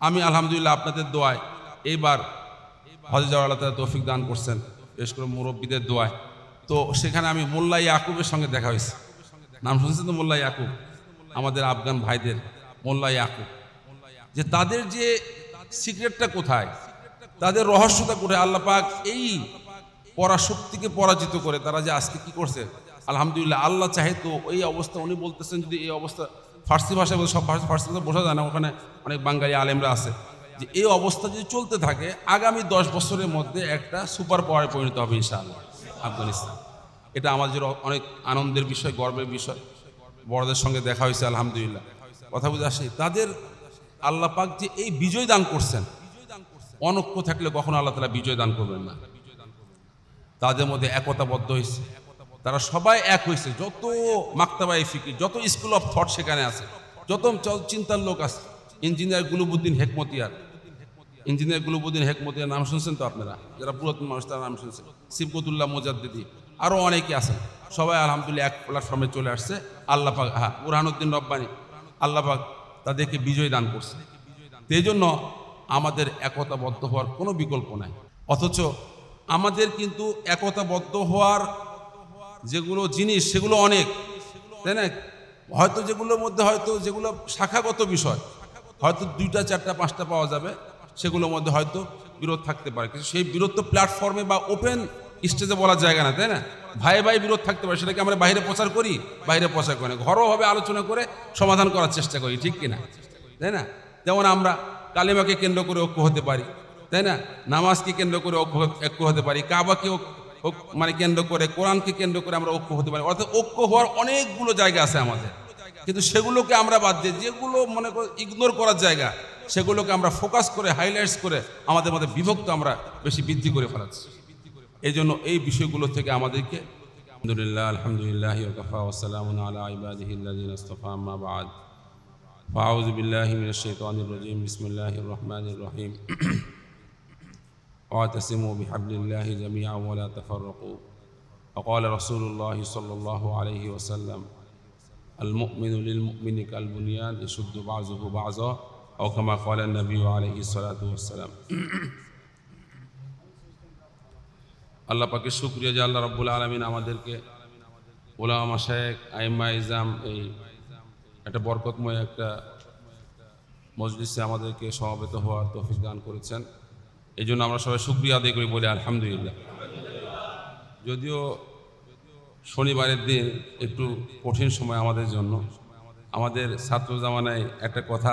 আমি আলহামদুলিল্লাহ আপনাদের দোয়ায় এইবার হজে যাওয়ার আল্লাহ তালা তৌফিক দান করছেন, বিশেষ করে মুরব্বীদের দোয়ায়। তো সেখানে আমি মোল্লা ইয়াকুবের সঙ্গে দেখা হয়েছে। নাম শুনছেন তো মোল্লা ইয়াকুব? আমাদের আফগান ভাইদের মোল্লা ইয়াকুব। যে তাদের যে সিক্রেটটা কোথায়, তাদের রহস্যটা কোথায়, আল্লাহ পাক এই পরাশক্তিকে পরাজিত করে তারা যে আজকে কি করছে, আলহামদুলিল্লাহ আল্লাহ চাহে তো এই অবস্থা, উনি বলতেছেন যদি এই অবস্থা ফার্সি ভাষায় বলতে সব ভাষা ফার্সি ভাষা বোঝা যায় না, ওখানে অনেক বাঙালি আলেমরা আছে। যে এই অবস্থা যদি চলতে থাকে, আগামী দশ বছরের মধ্যে একটা সুপার পাওয়ারে পরিণত হবে ইনশাআল্লাহ, আফগানিস্তান। এটা আমাদের অনেক আনন্দের বিষয়, গর্বের বিষয়। বড়দের সঙ্গে দেখা হয়েছে, আলহামদুলিল্লাহ। কথা বুঝে আসে, তাদের আল্লাহ পাক যে এই বিজয় দান করছেন, অনক্য থাকলে কখনো আল্লাহ তালা বিজয় দান করবেন না। তাদের মধ্যে একতাবদ্ধ হয়েছে। তারা সবাই এক হয়েছে যত মাক্তাবাই ফিকি, যত স্কুল অফ থট সেখানে আছে, যত চিন্তার লোক আছে, ইঞ্জিনিয়ার গুলুবুদ্দিন হেকমতিয়ার। ইঞ্জিনিয়ার গুলুবুদ্দিন হেকমতিয়ার নাম শুনছেন তো আপনারা? যারা পুরাতন মানুষ, তার নাম শুনছেন। শিবকতুল্লাহ মোজাদ্দিদি। আরও অনেকে আছেন সবাই আলহামদুলিল্লাহ এক প্ল্যাটফর্মে চলে আসছে। আল্লাহ পাক হ্যাঁ বুরহানুদ্দিন রব্বানি। আল্লাহ পাক তাদেরকে বিজয় দান করছে। এই জন্য আমাদের একতাবদ্ধ হওয়ার কোনো বিকল্প নাই। অথচ আমাদের কিন্তু একতাবদ্ধ হওয়ার যেগুলো জিনিস, সেগুলো অনেক। তাই না? হয়তো যেগুলোর মধ্যে হয়তো যেগুলো শাখাগত বিষয়, হয়তো দুইটা, চারটা, পাঁচটা পাওয়া যাবে, সেগুলোর মধ্যে হয়তো বিরোধ থাকতে পারে। কিন্তু সেই বিরোধ প্ল্যাটফর্মে বা ওপেন স্টেজে বলার জায়গা না, তাই না? ভাই ভাই বিরোধ থাকতে পারে, সেটাকে আমরা বাইরে প্রচার করি, বাইরে প্রচার করি না। ঘরোয়াভাবে আলোচনা করে সমাধান করার চেষ্টা করি, ঠিক কিনা? তাই না? যেমন আমরা কালেমাকে কেন্দ্র করে ঐক্য হতে পারি, তাই না? নামাজকে কেন্দ্র করে ঐক্য হতে পারি, কাবাকে মানে কেন্দ্র করে, কোরআনকে কেন্দ্র করে আমরা ঐক্য হতে পারি। অর্থাৎ ঐক্য হওয়ার অনেকগুলো জায়গা আছে আমাদের। কিন্তু সেগুলোকে আমরা বাদ দিয়ে, যেগুলো মনে করো ইগনোর করার জায়গা, সেগুলোকে আমরা ফোকাস করে হাইলাইটস করে আমাদের মধ্যে বিভক্ত আমরা বেশি বৃদ্ধি করে ফেলাচ্ছি। এই জন্য এই বিষয়গুলো থেকে আমাদেরকে আলহামদুলিল্লাহ আলহামদুলিল্লাহ ওকাফা আলা রহিম। واعتصموا بحبل الله جميعا ولا تفرقوا وقال رسول الله صلى الله عليه وسلم المؤمن للمؤمن كالبنيان يشد بعضه بعضا أو كما قال النبي عليه الصلاة والسلام আল্লাহ পাকে শুক্রিয়া যে আল্লাহ রব্বুল আলমিন আমাদেরকে ওলামা শেখ আইম্মা ইজাম এই একটা বরকতময় একটা মজলিসে আমাদেরকে সমবেত হওয়ার তৌফিক দান করেছেন এই জন্য আমরা সবাই শুক্রিয়া আদায় করি বলি আলহামদুলিল্লাহ। যদিও শনিবারের দিন একটু কঠিন সময় আমাদের জন্য। আমাদের ছাত্র জামানায় একটা কথা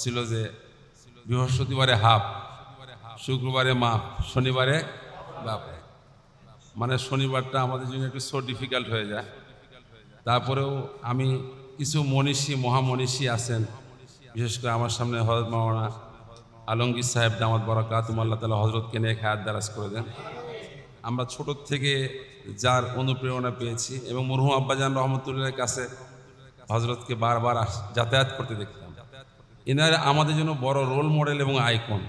ছিল যে, বৃহস্পতিবারে হাফ, শুক্রবারে মাপ শনিবারে মানে শনিবারটা আমাদের জন্য একটু সো ডিফিকাল্ট হয়ে যায়। তারপরেও আমি কিছু মনীষী, মহামনীষী আছেন। বিশেষ করে আমার সামনে হজরত মাওলানা আলমগীর সাহেব দামাত বরাকাত আল্লাহ তালা হজরতকে নিয়ে খায়াত দারাজ করে দেন। আমরা ছোট থেকে যার অনুপ্রেরণা পেয়েছি এবং মরহুম আব্বাজান রহমতুল্লাহের কাছে হজরতকে বারবার যাতায়াত করতে দেখতাম এনারা আমাদের জন্য বড় রোল মডেল এবং আইকন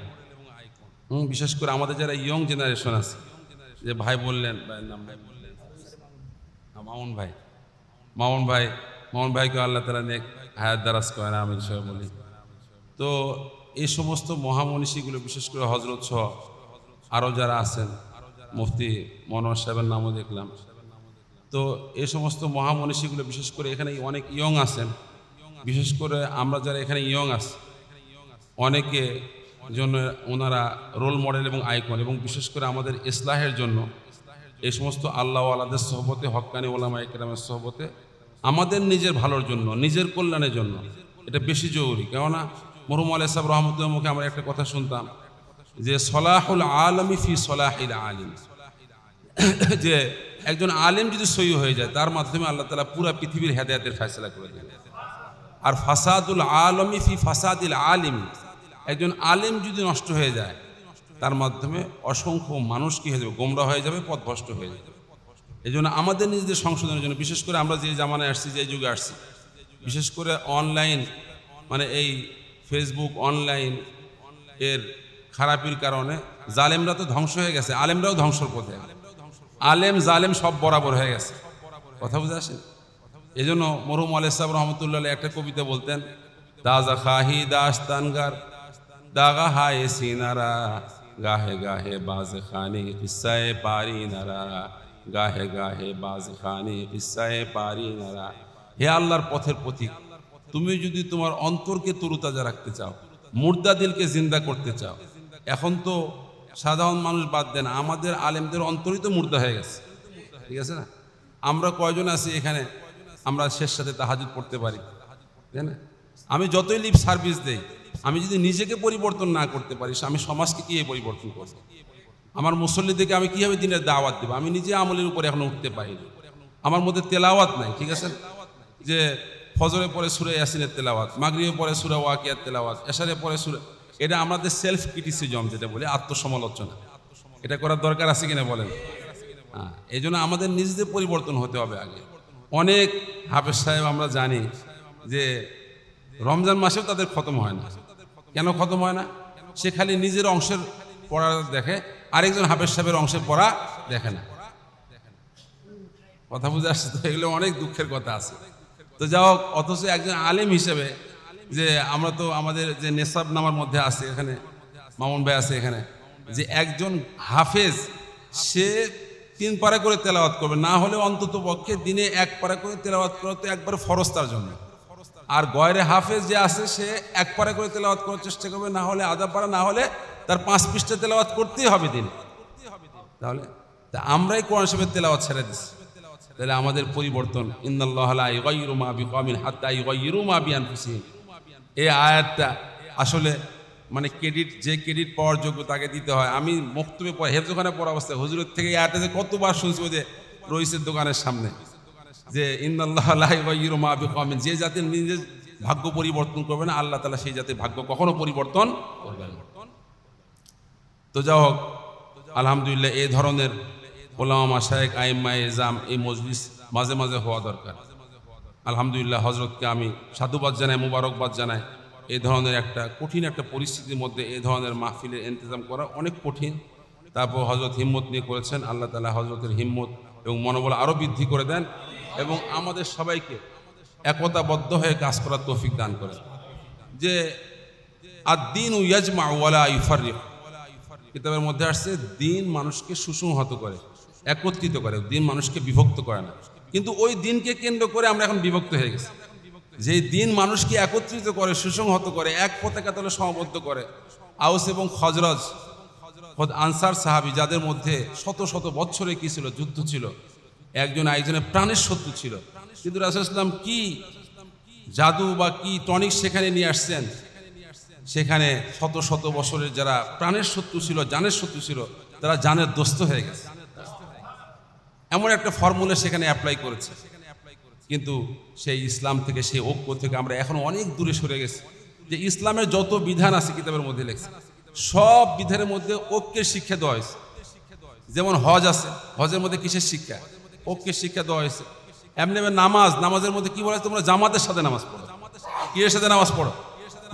বিশেষ করে আমাদের যারা ইয়ং জেনারেশন আছে, যে ভাই বললেন ভাই বললেন। মামুন ভাই। মামুন ভাই, মামুন ভাইকে আল্লাহ তালা নেক হায়াত দারাজ করেন আমি সবাই বলি। তো এই সমস্ত মহামনীষীগুলো, বিশেষ করে হজরত সহ আরও যারা আছেন, মুফতি মনোয়ার সাহেবের নামও দেখলাম। তো এই সমস্ত মহামনীষীগুলো, বিশেষ করে এখানে অনেক ইয়ং আছেন, বিশেষ করে আমরা যারা এখানে ইয়ং আছি, অনেকে জন্য ওনারা রোল মডেল এবং আইকন এবং বিশেষ করে আমাদের ইসলাহের জন্য এই সমস্ত আল্লাহ আলাদের সহবতে হক্কানি ওলামা একরামের সহবতে, আমাদের নিজের ভালোর জন্য, নিজের কল্যাণের জন্য এটা বেশি জরুরি। কেননা মরুম আলাই সাহেব রহমতুল্লাহ মুখে আমরা একটা কথা শুনতাম যে সলাহুল আলমী ফি সলাহিল আলিম। যে একজন আলেম যদি সই হয়ে যায়, তার মাধ্যমে আল্লাহ তালা পুরা পৃথিবীর হেদায়তের ফেসলা করে দেন। আর ফাসাদুল আলমী ফি ফাসাদিল আলিম। একজন আলেম যদি নষ্ট হয়ে যায়, তার মাধ্যমে অসংখ্য মানুষ কী হয়ে যাবে? গোমরা হয়ে যাবে পথ পথভ্রষ্ট হয়ে যাবে। এই জন্য আমাদের নিজেদের সংশোধনের জন্য, বিশেষ করে আমরা যে জামানায় আসছি, যে যুগে আসছি, বিশেষ করে অনলাইন মানে এই ফেসবুক অনলাইন এর খারাপির কারণে জালেমরা তো ধ্বংস হয়ে গেছে, আলেমরাও ধ্বংসর পথে। আলেম, জালেম সব বরাবর হয়ে গেছে। কথা বুঝে আসেন? এই জন্য মরহুম আলাই সাহেব রহমতুল্লাহ একটা কবিতা বলতেন, দাজা খাহি দাস তানগার দাগা হায় সিনারা, গাহে গাহে বাজ খানি কিসায় পারি নারা, গাহে গাহে বাজ খানি কিসায় পারি নারা। হে আল্লাহর পথের পথিক তুমি যদি তোমার অন্তরকে তরুতাজা রাখতে চাও, মুর্দা দিলকে জিন্দা করতে চাও, এখন তো সাধারণ মানুষ বাদ দেন আমাদের আলেমদের অন্তরই তো মুর্দা হয়ে গেছে। ঠিক আছে না? আমরা কয়জন আছি এখানে? আমরা শেষ সাথে তাহাজুদ পড়তে পারি। তাই না? আমি যতই লিপ সার্ভিস দেই, আমি যদি নিজেকে পরিবর্তন না করতে পারি, আমি সমাজকে কী পরিবর্তন করব? আমার মুসল্লিদেরকে আমি কীভাবে দিনের দাওয়াত দেবো? আমি নিজে আমলের উপরে এখন উঠতে পারিনি। আমার মধ্যে তেলাওয়াত নাই, ঠিক আছে? যে ফজরে পরে সুরে ইয়াসিনের তেলাওয়াত মাগরিবে পরে সুরে ওয়াকিয়ার তেলাওয়াত এশারে পরে সুরে, এটা আমাদের সেলফ ক্রিটিসিজম যেটা বলি, আত্মসমালোচনা। এটা করার দরকার আছে কিনা বলেন? হ্যাঁ এই জন্য আমাদের নিজেদের পরিবর্তন হতে হবে আগে। অনেক হাফেজ সাহেব আমরা জানি যে রমজান মাসেও তাদের খতম হয় না। কেন খতম হয় না? সে খালি নিজের অংশের পড়া দেখে, আরেকজন হাফেজ সাহেবের অংশের পড়া দেখে না। কথা বুঝে আসছে তো? এগুলো অনেক দুঃখের কথা আছে। তো যা হোক, অথচ একজন আলেম হিসেবে যে আমরা তো আমাদের যে নেশাব নামার মধ্যে আছে এখানে, মামুন ভাই আছে এখানে, যে একজন হাফেজ, সে তিন পারা করে তেলাওয়াত করবে, না হলে অন্তত পক্ষে দিনে এক পারা করে তেলাওয়াত করা তো একবার ফরজ তার জন্য। আর গয়রে হাফেজ যে আছে, সে এক পারা করে তেলাওয়াত করার চেষ্টা করবে, না হলে আধা পারা না হলে তার পাঁচ পৃষ্ঠা তেলাওয়াত করতেই হবে দিনে। তাহলে, তা আমরাই কোরআন শরীফের তেলাওয়াত ছেড়ে দিচ্ছি তাহলে আমাদের পরিবর্তন আয়াতটা আসলে মানে ক্রেডিট, যে ক্রেডিট পাওয়ার যোগ্য তাকে দিতে হয়। আমি মুক্তবে হেফজোখানে পড়া অবস্থায় হুজুরের থেকে এই আয়াতটা যে কতবার শুনছি যে রইসের দোকানের সামনে, যে ইন্দাল্লাহ যে জাতির নিজের ভাগ্য পরিবর্তন করবে না, আল্লাহ তালা সেই জাতির ভাগ্য কখনো পরিবর্তন করবেন তো যা হোক, আলহামদুলিল্লাহ এই ধরনের ওলামা মাসায়েক আইম্মা এজাম এই মজলিস মাঝে মাঝে হওয়া দরকার। আলহামদুলিল্লাহ হজরতকে আমি সাধুবাদ জানাই, মুবারকবাদ জানাই। এই ধরনের একটা কঠিন একটা পরিস্থিতির মধ্যে এই ধরনের মাহফিলের ইন্তজাম করা অনেক কঠিন। তারপর হজরত হিম্মত নিয়ে করেছেন, আল্লাহ তালা হজরতের হিম্মত এবং মনোবল আরও বৃদ্ধি করে দেন এবং আমাদের সবাইকে একতাবদ্ধ হয়ে কাজ করার তৌফিক দান করেন। যে আর দিন ইয়াজমা ওয়ালা ইফারিক কিতাবের মধ্যে আসছে, দিন মানুষকে সুসংহত করে। একত্রিত করে, দিন মানুষকে বিভক্ত করে না। কিন্তু ওই দিনকে কেন্দ্র করে আমরা এখন বিভক্ত হয়ে গেছি। যে দিন মানুষকে একত্রিত করে, সুসংহত করে, এক পতাকা তলে সমাবদ্ধ করে, আউস এবং খজরজ আনসার সাহাবি, যাদের মধ্যে শত শত বছরে কি ছিল? যুদ্ধ ছিল। একজন একজনের প্রাণের শত্রু ছিল। কিন্তু রাসুলাম কি জাদু বা কি টনিক সেখানে নিয়ে আসছেন? সেখানে শত শত বছরের যারা প্রাণের শত্রু ছিল, জানের শত্রু ছিল, তারা জানের দোস্ত হয়ে গেছে। এমন একটা ফর্মুলা সেখানে অ্যাপ্লাই করেছে। কিন্তু সেই ইসলাম থেকে, সেই ঐক্য থেকে আমরা এখন অনেক দূরে সরে গেছি। যে ইসলামের যত বিধান আছে কিতাবের মধ্যে লেখছে, সব বিধানের মধ্যে ঐক্যের শিক্ষা দেওয়া হয়েছে। যেমন হজ আছে, হজের মধ্যে কিসের শিক্ষা? ঐক্যের শিক্ষা দেওয়া হয়েছে। এমনি নামাজ, নামাজের মধ্যে কি বলা? তোমরা জামাতের সাথে নামাজ পড়ো। কিসের সাথে নামাজ পড়ো?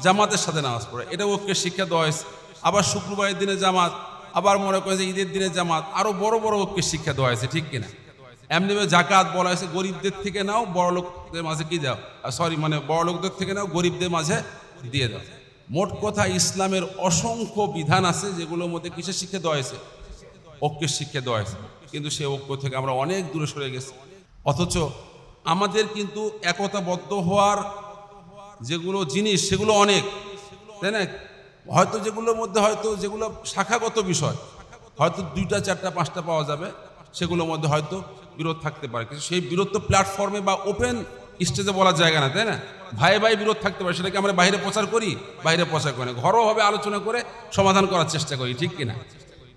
জামাতের সাথে নামাজ পড়ো। এটা ঐক্যের শিক্ষা দেওয়া হয়েছে। আবার শুক্রবারের দিনে জামাত আবার মনে করে যে ঈদের দিনে জামাত আরও বড় বড় ঐক্যের শিক্ষা দেওয়া হয়েছে, ঠিক কিনা? এমনি জাকাত বলা হয়েছে, গরিবদের থেকে নাও, বড় লোকদের মাঝে কি দাও? সরি মানে বড় লোকদের থেকে নাও, গরিবদের মাঝে দিয়ে দাও। মোট কথা ইসলামের অসংখ্য বিধান আছে যেগুলোর মধ্যে কিসের শিক্ষা দেওয়া হয়েছে? ঐক্যের শিক্ষা দেওয়া হয়েছে। কিন্তু সেই ঐক্য থেকে আমরা অনেক দূরে সরে গেছি। অথচ আমাদের কিন্তু একতাবদ্ধ হওয়ার যেগুলো জিনিস, সেগুলো অনেক, তাই না? হয়তো যেগুলোর মধ্যে হয়তো যেগুলো শাখাগত বিষয়, হয়তো দুইটা, চারটা, পাঁচটা পাওয়া যাবে, সেগুলোর মধ্যে হয়তো বিরোধ থাকতে পারে। কিন্তু সেই বিরোধ তো প্ল্যাটফর্মে বা ওপেন স্টেজে বলার জায়গা না, তাই না? ভাই ভাই বিরোধ থাকতে পারে, সেটাকে আমরা বাইরে প্রচার করি, বাইরে প্রচার করি না। ঘরোয়াভাবে আলোচনা করে সমাধান করার চেষ্টা করি, ঠিক কিনা?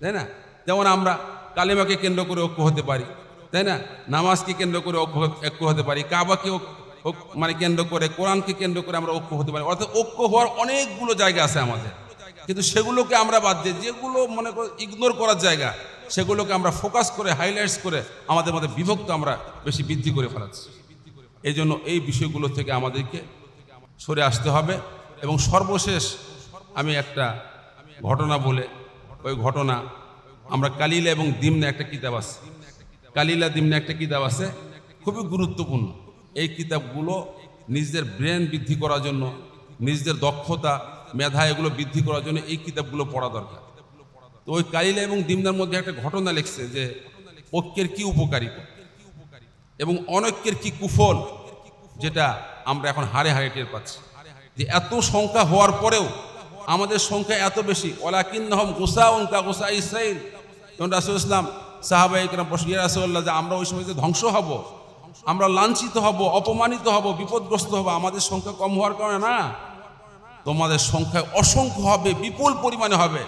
তাই না? যেমন আমরা কালিমাকে কেন্দ্র করে ঐক্য হতে পারি, তাই না? নামাজকে কেন্দ্র করে ঐক্য হতে পারি, কাবাকে মানে কেন্দ্র করে, কোরআনকে কেন্দ্র করে আমরা ঐক্য হতে পারি। অর্থাৎ ঐক্য হওয়ার অনেকগুলো জায়গা আছে আমাদের। কিন্তু সেগুলোকে আমরা বাদ দিয়ে, যেগুলো মনে কর ইগনোর করার জায়গা, সেগুলোকে আমরা ফোকাস করে হাইলাইটস করে আমাদের মধ্যে বিভক্ত আমরা বেশি বৃদ্ধি করে ফেলাচ্ছি। এই জন্য এই বিষয়গুলো থেকে আমাদেরকে সরে আসতে হবে এবং সর্বশেষ আমি একটা ঘটনা বলে, ওই ঘটনা আমরা কালিলা এবং দিমনে একটা কিতাব আছে। কালিলা, দিমনে একটা কিতাব আছে, খুবই গুরুত্বপূর্ণ। এই কিতাবগুলো নিজেদের ব্রেন বৃদ্ধি করার জন্য, নিজেদের দক্ষতা, মেধা এগুলো বৃদ্ধি করার জন্য এই কিতাবগুলো পড়া দরকার। তো ওই কালিলা এবং দিমনার মধ্যে একটা ঘটনা লিখছে যে, ঐক্যের কি উপকারিতা এবং অনৈক্যের কি কুফল? যেটা আমরা এখন হারে হারে টের পাচ্ছি। যে এত সংখ্যা হওয়ার পরেও আমাদের সংখ্যা এত বেশি। ওলাকিন হম গোসা উনকা গোসা ইসরাইল যেমন রাসুল ইসলাম সাহাবা ইকরাম প্রশ্ন ইয়া রাসূলুল্লাহ যে আমরা ওই সময় যে ধ্বংস হব আমরা লাঞ্ছিত হব, অপমানিত হব, বিপদগ্রস্ত হব, আমাদের সংখ্যা কম হওয়ার কারণে না। তোমাদের সংখ্যা অসংখ্য হবে, বিপুল পরিমাণে হবে,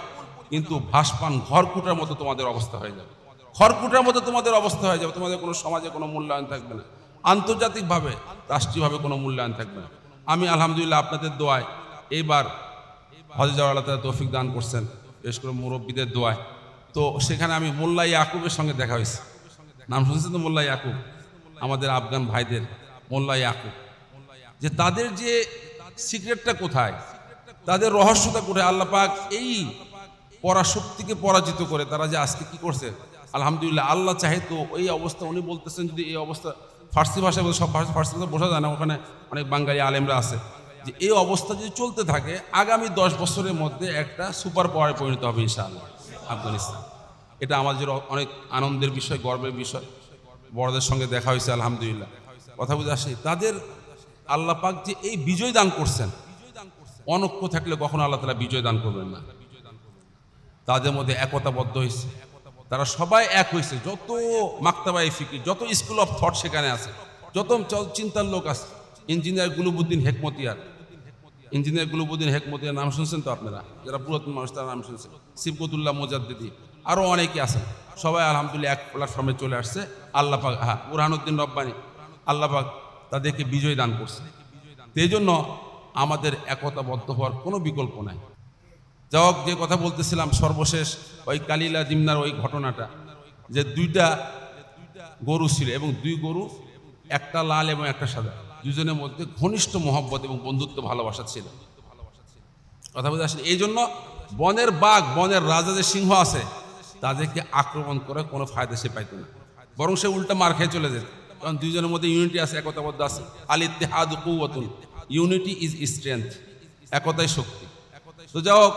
কিন্তু ভাসপান ঘরকুটার মতো তোমাদের অবস্থা হয়ে যাবে। খড়কুটার মতো তোমাদের অবস্থা হয়ে যাবে, তোমাদের কোনো সমাজে কোনো মূল্যায়ন থাকবে না। আন্তর্জাতিকভাবে, রাষ্ট্রীয়ভাবে কোনো মূল্যায়ন থাকবে না। আমি আলহামদুলিল্লাহ আপনাদের দোয়ায় এইবার হজর আল্লাহ তালা তৌফিক দান করছেন বেশ করে মুরব্বীদের দোয়ায়। তো সেখানে আমি মোল্লা ইয়াকুবের সঙ্গে দেখা হয়েছে। নাম শুনছেন তো মোল্লা ইয়াকুব? আমাদের আফগান ভাইদের, মোল্লা ইয়াকুব, যে তাদের যে সিক্রেটটা কোথায়, তাদের রহস্যটা করে আল্লাহ পাক এই পরাশক্তিকে পরাজিত করে তারা যে আজকে কি করছে? আলহামদুলিল্লাহ, আল্লাহ চাহে তো এই অবস্থা, উনি বলতেছেন যদি এই অবস্থা, ফার্সি ভাষায় সব ভাষা ফার্সি ভাষা বোঝা যায় না, ওখানে অনেক বাঙালি আলেমরা আছে, যে এই অবস্থা যদি চলতে থাকে, আগামী দশ বছরের মধ্যে একটা সুপার পাওয়ারে পরিণত হবে ইনশাআল্লাহ, আফগানিস্তান। এটা আমাদের অনেক আনন্দের বিষয়, গর্বের বিষয়। বড়দের সঙ্গে দেখা হয়েছে, আলহামদুলিল্লাহ। কথা বুঝে আসে? তাদের আল্লাহ পাক যে এই বিজয় দান করছেন অনক্য থাকলে কখনো আল্লাহ তালা বিজয় দান করবেন না। তাদের মধ্যে একতাবদ্ধ হয়েছে। তারা সবাই এক হয়েছে। যত মাক্তাবাই ফিকির, যত স্কুল অফ থট সেখানে আছে, যত চিন্তার লোক আছে, ইঞ্জিনিয়ার গুলুবুদ্দিন হেকমতিয়ার। ইঞ্জিনিয়ার গুলুবুদ্দিন হেকমতিয়ার নাম শুনছেন তো আপনারা? যারা পুরাতন মানুষ তারা নাম শুনছেন। শিবকতুল্লাহ মোজাদ্দিদি। আরও অনেকে আছেন। সবাই আলহামদুলিল্লাহ এক প্ল্যাটফর্মে চলে আসছে। আল্লাহ পাক হ্যাঁ বুরহানুদ্দিন রব্বানি, আল্লাহ পাক তাদেরকে বিজয় দান করছে। এই জন্য আমাদের একতাবদ্ধ হওয়ার কোনো বিকল্প নাই। যাই হোক, যে কথা বলতেছিলাম সর্বশেষ, ওই কালিলা জিমনার ওই ঘটনাটা, যে দুইটা গরু ছিল এবং দুই গরু একটা লাল এবং একটা সাদা। দুজনের মধ্যে ঘনিষ্ঠ মহব্বত এবং বন্ধুত্ব ভালোবাসা ছিল। কথা বলতে আসেন? এই জন্য বনের বাঘ, বনের রাজা যে সিংহ আছে তাদেরকে আক্রমণ করে কোনো ফায়দা সে পাইতো না। বরং সে উল্টা মার খেয়ে চলে যেত। কারণ দুইজনের মধ্যে ইউনিটি আছে, একতাবদ্ধ আছে। আল কুয়াতুন ইউনিটি ইজ স্ট্রেংথ একতাই শক্তি। তো হোক,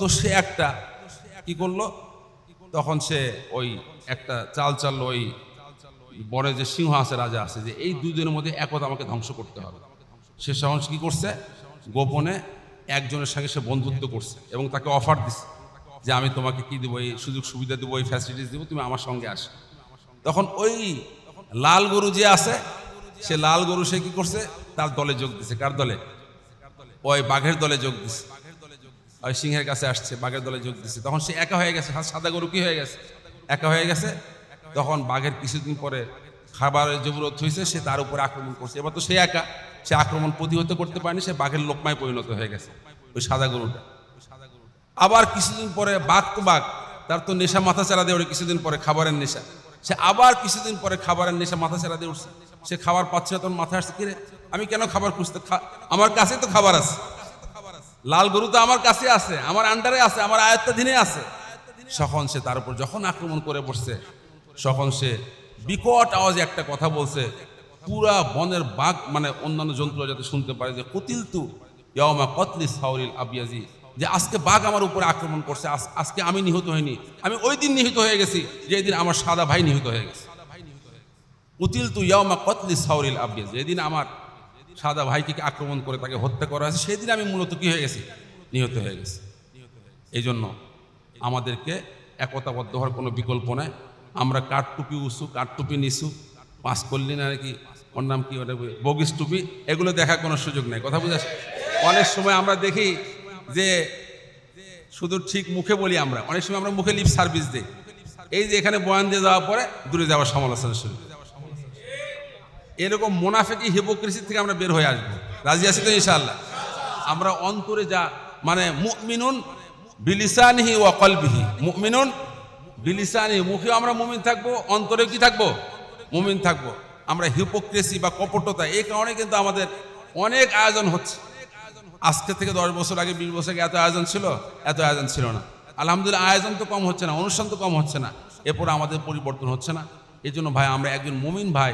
তো সে একটা কি করল? তখন সে ওই একটা চাল চাললো, ওই বনে যে সিংহ আছে রাজা আছে, যে এই দুজনের মধ্যে একতা আমাকে ধ্বংস করতে হবে। সে তখন কি করছে? গোপনে একজনের সঙ্গে সে বন্ধুত্ব করছে এবং তাকে অফার দিচ্ছে যে আমি তোমাকে কি দেবো, এই সুযোগ সুবিধা দেবো, এই ফ্যাসিলিটিস দেবো, তুমি আমার সঙ্গে আসো। তখন ওই লাল গরু যে আছে, সে লাল গরু সে কি করছে? তার দলে যোগ দিছে। কার দলে? ওই বাঘের দলে যোগ দিছে। ওই সিংহের কাছে আসছে, বাঘের দলে যোগ দিছে। তখন সে একা হয়ে গেছে। সাদা গরু কি হয়ে গেছে? একা হয়ে গেছে। তখন বাঘের কিছুদিন পরে খাবারের জরুরত হয়েছে, সে তার উপরে আক্রমণ করছে। এবার তো সে একা। সে আক্রমণ প্রতিহত করতে পারেনি, সে বাঘের লোকমায় পরিণত হয়ে গেছে। ওই সাদা গরুটা। আবার কিছুদিন পরে বাঘ তো বাঘ, তার তো নেশা মাথা চারা দিয়ে ওঠে কিছুদিন পরে খাবারের নেশা। সে আবার কিছুদিন পরে খাবারের নেশা মাথা চারা দিয়ে উঠছে। সে খাবার পাচ্ছে না, তখন মাথা আসছে, কিরে, আমি কেন খাবার খুঁজতে আমার কাছে তো খাবার আছে। লাল গরু তো আমার কাছে আছে, আমার আন্ডারে আছে, আমার আয়ত্তাধীনে আছে। তখন সে তার উপর যখন আক্রমণ করে বসছে তখন সে বিকট আওয়াজে একটা কথা বলছে, পুরা বনের বাঘ মানে অন্যান্য জন্তুরা যাতে শুনতে পারে যে কতিল তু ইয়ামা কতলি সাউরিল আবিয়াজি যে আজকে বাঘ আমার উপরে আক্রমণ করছে, আজ- আজকে আমি নিহত হইনি। আমি ওই দিন নিহত হয়ে গেছি, যেদিন আমার সাদা ভাই নিহত হয়ে গেছে। উতিল তু ইয়ামা কতলি সাউরিল আবিয়াজ যেদিন আমার সাদা ভাইকে আক্রমণ করে তাকে হত্যা করা হয়েছে, সেদিন আমি মূলত কি হয়ে গেছি? নিহত হয়ে গেছি। এই জন্য আমাদেরকে একতাবদ্ধ হওয়ার কোনো বিকল্প নাই। আমরা কাঠটুপি উসু কাঠটুপি নিসু পাস করলি না নাকি ওর নাম কি ওটা বগিস টুপি, এগুলো দেখার কোনো সুযোগ নেই। কথা বুঝাস অনেক সময় আমরা দেখি যে শুধু ঠিক মুখে বলি আমরা। অনেক সময় আমরা মুখে লিপ সার্ভিস দিই। এই যে এখানে বয়ান দিয়ে যাওয়ার পরে দূরে যাওয়ার সমালোচনা শুরু। এরকম মোনাফেকি হিপোক্রেসি থেকে আমরা বের হয়ে আসব। রাজি আছি তো ইনশাআল্লাহ? আমরা অন্তরে যা মানে মুমিনুন বিলিসানিহি ওয়া কলবিহি। মুমিনুন বিলিসানি মুখে আমরা মুমিন থাকব অন্তরে কি থাকব? মুমিন থাকব। আমরা হিপোক্রেসি বা কপটতা, এই কারণে কিন্তু আমাদের অনেক আয়োজন হচ্ছে। আজকে থেকে দশ বছর আগে বিশ বছর আগে এত আয়োজন ছিল, এত আয়োজন ছিল না। আলহামদুলিল্লাহ, আয়োজন তো কম হচ্ছে না, অনুষ্ঠান তো কম হচ্ছে না। এরপর আমাদের পরিবর্তন হচ্ছে না। এই জন্য ভাই, আমরা একজন মুমিন ভাই,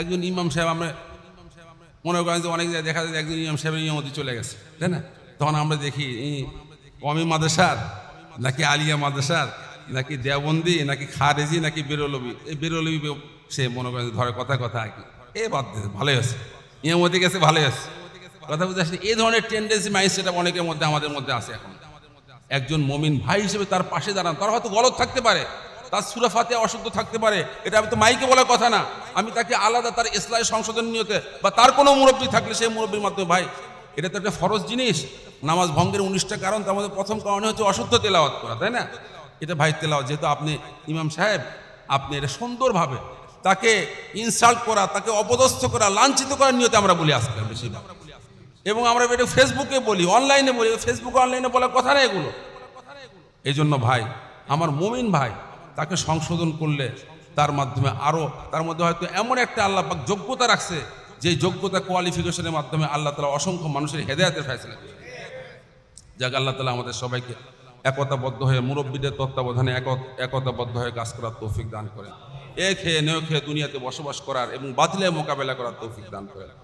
একজন ইমাম সাহেব, আমরা মনে করেন যে অনেক জায়গায় দেখা যায় একজন ইমাম সাহেবের ইমামতি চলে গেছে, তাই না? তখন আমরা দেখি কমি মাদ্রাসার, নাকি আলিয়া মাদ্রাসার, নাকি দেওবন্দি, নাকি খারেজি, নাকি বেরোলবি, এই বেরোলবি সে মনে করেন ধরে কথা কথা আর কি। এ বাদ ভালোই আছে মধ্যে গেছে, ভালোই আছে কথা বুঝতে আসছে এই ধরনের টেন্ডেন্সি মাইন্ড সেটা অনেকের মধ্যে, আমাদের মধ্যে আছে এখন। একজন মমিন ভাই হিসেবে তার পাশে দাঁড়ান। তার হয়তো গলত থাকতে পারে, তার সুরাফাতে অশুদ্ধ থাকতে পারে। এটা আমি তো মাইকে বলার কথা না। আমি তাকে আলাদা তার ইসলামের সংশোধন নিয়তে বা তার কোনো মুরব্বী থাকলে সেই মুরব্বীর মাধ্যমে, ভাই, এটা তো একটা ফরজ জিনিস। নামাজ ভঙ্গের উনিশটা কারণ তার মধ্যে প্রথম কারণে হচ্ছে অশুদ্ধ তেলাওয়াত করা, তাই না? এটা ভাই, তেলাওয়াত, যেহেতু আপনি ইমাম সাহেব, আপনি এটা সুন্দরভাবে তাকে ইনসাল্ট করা, তাকে অপদস্থ করা, লাঞ্ছিত করার নিয়তে আমরা বলি আজকে বেশিরভাগ। এবং আমরা এটা ফেসবুকে বলি অনলাইনে বলি ফেসবুকে অনলাইনে বলার কথা না এগুলো? এই জন্য ভাই, আমার মুমিন ভাই, তাকে সংশোধন করলে তার মাধ্যমে আরও তার মধ্যে হয়তো এমন একটা আল্লাহ যোগ্যতা রাখছে যে যোগ্যতা কোয়ালিফিকেশনের মাধ্যমে আল্লাহ তালা অসংখ্য মানুষের হেদায়তের ফেসলা যাক, আল্লাহ তালা আমাদের সবাইকে একতাবদ্ধ হয়ে, মুরব্বীদের তত্ত্বাবধানে এক- একতাবদ্ধ হয়ে কাজ করার তৌফিক দান করেন। এ খেয়ে, নেও খেয়ে দুনিয়াতে বসবাস করার এবং বাতিলের মোকাবেলা করার তৌফিক দান করেন।